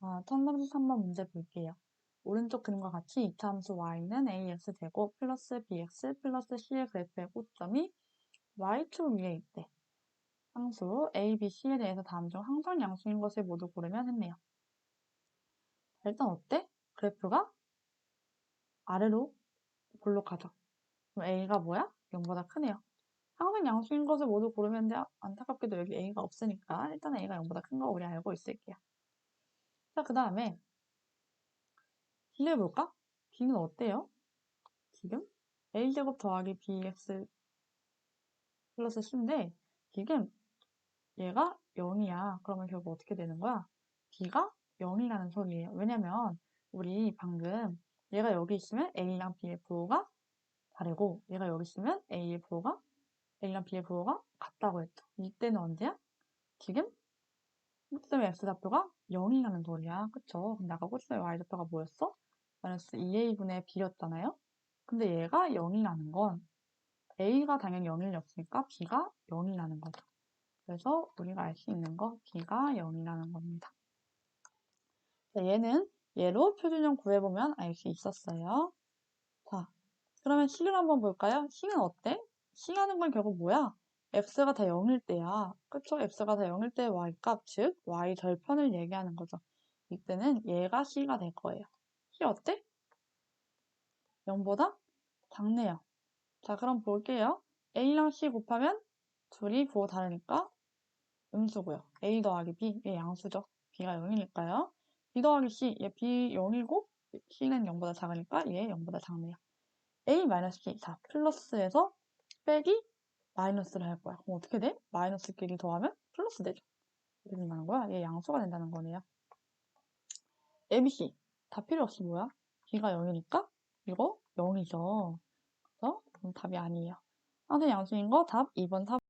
아, 1033번 문제 볼게요. 오른쪽 그림과 같이 이차 함수 y는 ax 제곱 플러스 bx 플러스 c의 그래프의 고점이 y축 위에 있대. 함수 a, b, c에 대해서 다음 중 항상 양수인 것을 모두 고르면 했네요. 일단 어때? 그래프가 아래로 볼록하죠. 그럼 a가 뭐야? 0보다 크네요. 항상 양수인 것을 모두 고르면 돼. 안타깝게도 여기 a가 없으니까 일단 a가 0보다 큰 거 우리 알고 있을게요. 자, 그 다음에 B를 볼까? B는 어때요? 지금 A제곱 더하기 BX 플러스 C인데 지금 얘가 0이야. 그러면 결국 어떻게 되는 거야? B가 0이라는 소리예요. 왜냐면 우리 방금 얘가 여기 있으면 A랑 B의 부호가 다르고 얘가 여기 있으면 A의 부호가 A랑 B의 부호가 같다고 했죠. 이때는 언제야? 지금 꼭지점의 x좌표가 0이라는 소리야. 그쵸? 근데 아까 꼭지점의 y좌표가 뭐였어? 마이너스 2a분의 b였잖아요? 근데 얘가 0이라는 건 a가 당연히 0이었으니까 b가 0이라는 거죠. 그래서 우리가 알 수 있는 거 b가 0이라는 겁니다. 자, 얘는 얘로 표준형 구해보면 알 수 있었어요. 자, 그러면 c를 한번 볼까요? c는 어때? c 하는 건 결국 뭐야? X가 다 0일 때야. 그쵸? x가 다 0일 때 y값, 즉 y 절편을 얘기하는 거죠. 이때는 얘가 c가 될 거예요. c 어때? 0보다 작네요. 자, 그럼 볼게요. a랑 c 곱하면 둘이 부호 다르니까 음수고요. a 더하기 b, 얘 양수죠. b가 0이니까요. b 더하기 c, 얘 b 0이고 c는 0보다 작으니까 얘 0보다 작네요. a 마이너스 c, 자, 플러스에서 빼기 마이너스를 할 거야. 그럼 어떻게 돼? 마이너스끼리 더하면 플러스 되죠. 이렇게 된다는 거야. 얘 양수가 된다는 거네요. ABC 다 필요 없이 뭐야? B가 0이니까 이거 0이죠. 그래서 답이 아니에요. 항상 양수인 거 답 2번, 4번.